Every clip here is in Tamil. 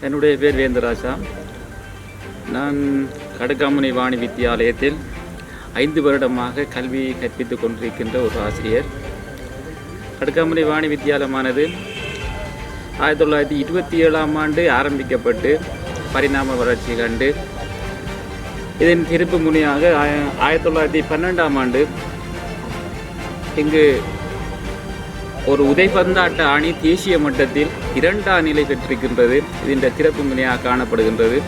என்னுடைய பேர் வேந்தராஜா. நான் கடுக்காமுனை வாணி வித்தியாலயத்தில் ஐந்து வருடமாக கல்வி கற்பித்துக் கொண்டிருக்கின்ற ஒரு ஆசிரியர். கடுக்காமுனை வாணி வித்தியாலயமானது ஆயிரத்தி தொள்ளாயிரத்தி இருபத்தி ஏழாம் ஆண்டு ஆரம்பிக்கப்பட்டு பரிணாம வளர்ச்சி கண்டு இதன் திருப்பு முனையாக ஆய- ஆயிரத்தி தொள்ளாயிரத்தி பன்னெண்டாம் ஆண்டு இங்கு ஒரு உதைபந்தாட்ட அணி தேசிய மட்டத்தில் இரண்டாம் நிலை பெற்றிருக்கின்றது. இதன் சிறப்பு முனையாக காணப்படுகின்றது.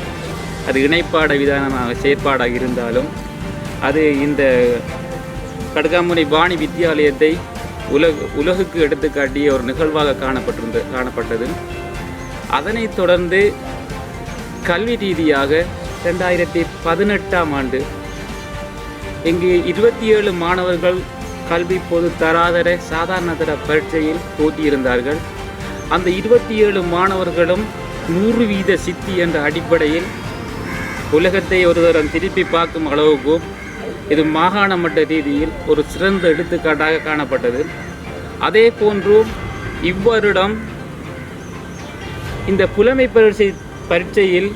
அது இணைப்பாட விதானமாக செயற்பாடாக இருந்தாலும் அது இந்த கடுகாமுனை பாணி வித்தியாலயத்தை உலக உலகுக்கு எடுத்துக்காட்டிய ஒரு நிகழ்வாக காணப்பட்டிருந்த காணப்பட்டது. அதனைத் தொடர்ந்து கல்வி ரீதியாக ரெண்டாயிரத்தி பதினெட்டாம் ஆண்டு இங்கு இருபத்தி ஏழு மாணவர்கள் கல்வி பொது தராதர சாதாரணதர பரீட்சையில் போட்டியிருந்தார்கள் அந்த இருபத்தி ஏழு மாணவர்களும் நூறு வீத சித்தி என்ற அடிப்படையில் உலகத்தை ஒரு தரம் திருப்பி பார்க்கும் அளவுக்கும் இது மாகாண மட்ட ரீதியில் ஒரு சிறந்த எடுத்துக்காட்டாக காணப்பட்டது. அதே போன்று இவ்வருடம் இந்த புலமை பரீட்சை பரீட்சையில்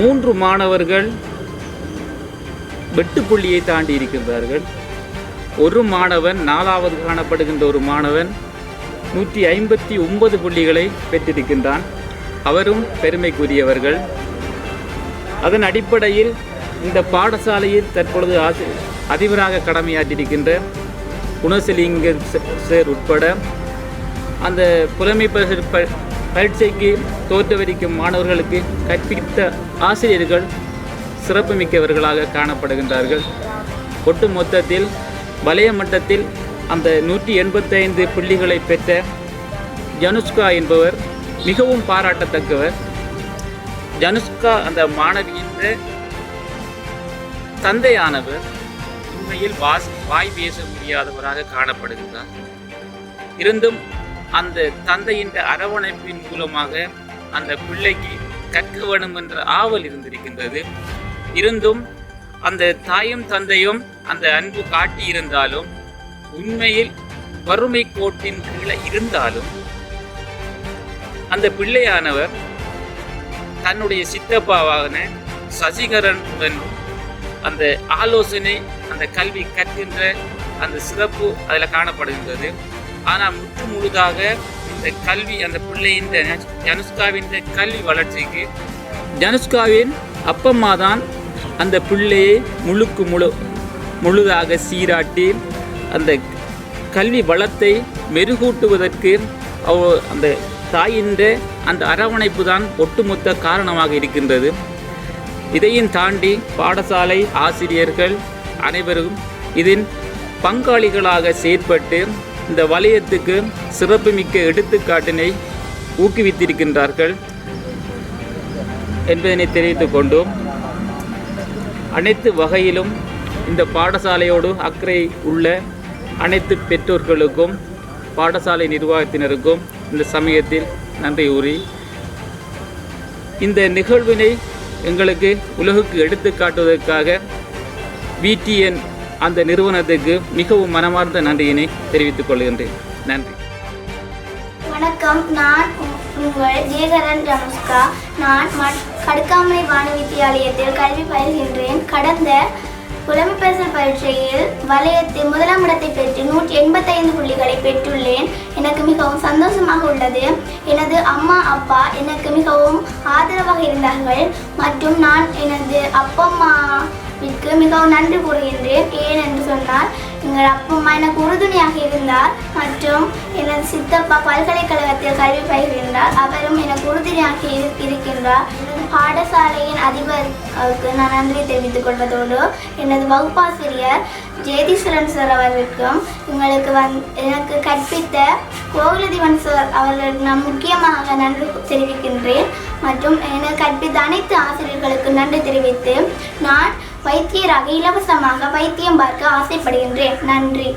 மூன்று மாணவர்கள் வெட்டுப்புள்ளியை தாண்டி இருக்கின்றார்கள். ஒரு மாணவன் நாலாவது காணப்படுகின்ற ஒரு மாணவன் நூற்றி ஐம்பத்தி ஒன்பது புள்ளிகளை பெற்றிருக்கின்றான். அவரும் பெருமைக்குரியவர்கள். அதன் அடிப்படையில் இந்த பாடசாலையில் தற்பொழுது ஆசி அதிபராக கடமையாற்றியிருக்கின்ற குணசலிங்க ச- சார் உட்பட அந்த புலமை பரிசு பரீட்சைக்கு தோற்றுவரிக்கும் மாணவர்களுக்கு கற்பித்த ஆசிரியர்கள் சிறப்புமிக்கவர்களாக காணப்படுகின்றார்கள். ஒட்டு மொத்தத்தில் வலய மட்டத்தில் அந்த நூற்றி எண்பத்தைந்து புள்ளிகளை பெற்ற ஜனுஷ்கா என்பவர் மிகவும் பாராட்டத்தக்கவர். ஜனுஷ்கா அந்த மாணவியின் தந்தையானவர். உண்மையில் வாஸ் வாய் பேச முடியாதவராக காணப்படுகின்றார். இருந்தும் அந்த தந்தையின் அரவணைப்பின் மூலமாக அந்த பிள்ளைக்கு கற்க வேண்டும் என்ற ஆவல் இருந்திருக்கின்றது. இருந்தும் அந்த தாயும் தந்தையும் அந்த அன்பு காட்டி இருந்தாலும் உண்மையில் வறுமை கோட்டின் கீழே இருந்தாலும் அந்த பிள்ளையானவர் தன்னுடைய சித்தப்பாவான சசிகரனுடன் அந்த ஆலோசனை அந்த கல்வி கற்கின்ற அந்த சிறப்பு அதில் காணப்படுகின்றது. ஆனால் முற்று முழுதாக இந்த கல்வி அந்த பிள்ளையின் ஜனுஷ்காவின் கல்வி வளர்ச்சிக்கு ஜனுஷ்காவின் அப்பம்மா தான் அந்த பிள்ளையை முழுக்கு முழு முழுதாக சீராட்டி அந்த கல்வி வளத்தை மெருகூட்டுவதற்கு அவ அந்த தாயின்ற அந்த அரவணைப்பு தான் ஒட்டுமொத்த காரணமாக இருக்கின்றது. இதையும் தாண்டி பாடசாலை ஆசிரியர்கள் அனைவரும் இதில் பங்காளிகளாக செயற்பட்டு இந்த வலயத்துக்கு சிறப்புமிக்க எடுத்துக்காட்டினை ஊக்குவித்திருக்கின்றார்கள் என்பதனை தெரிவித்துக் கொண்டோம். அனைத்து வகையிலும் இந்த பாடசாலையோடு அக்கறை உள்ள அனைத்து பெற்றோர்களுக்கும் பாடசாலை நிர்வாகத்தினருக்கும் இந்த சமயத்தில் நன்றி கூறி இந்த நிகழ்வினை எங்களுக்கு உலகுக்கு எடுத்து காட்டுவதற்காக விடிஎன் அந்த நிறுவனத்துக்கு மிகவும் மனமார்ந்த நன்றியினை தெரிவித்துக் கொள்கின்றேன். நன்றி. வணக்கம். நான் உங்கள் ஜெயகரன் ரமஸ்கா. நான் மட் கடுக்காமலை வாணி வித்தியாலயத்தில் கல்வி பயில்கின்றேன். கடந்த புலமைப்பரிசல் பயிற்சியில் வலயத்தில் முதலாம் இடத்தை பெற்று நூற்றி எண்பத்தைந்து புள்ளிகளை பெற்றுள்ளேன். எனக்கு மிகவும் சந்தோஷமாக உள்ளது. எனது அம்மா அப்பா எனக்கு மிகவும் ஆதரவாக இருந்தார்கள். மற்றும் நான் எனது அப்பம்மாவிற்கு மிகவும் நன்றி கூறுகின்றேன். ஏன் என்று சொன்னால் எங்கள் அப்பம்மா எனக்கு உறுதுணையாக இருந்தார் மற்றும் எனது சித்தப்பா பல்கலைக்கழகத்தில் கல்வி பயிர்கின்றார் அவரும் எனக்கு உறுதுணையாக இரு- இருக்கின்றார். பாடசாலையின் அதிபருக்கு நான் நன்றி தெரிவித்துக் கொள்வதோடு எனது வகுப்பாசிரியர் ஜெயதீஸ்வரன் சார் அவர்களுக்கும் எங்களுக்கு வந் எனக்கு கற்பித்த கோகுலதிவன் சார் அவர்களுக்கு நான் முக்கியமாக நன்றி தெரிவிக்கின்றேன். மற்றும் எனக்கு கற்பித்த அனைத்து ஆசிரியர்களுக்கு நன்றி தெரிவித்து நான் வைத்தியராக இலவசமாக வைத்தியம் பார்க்க ஆசைப்படுகின்றேன். நன்றி.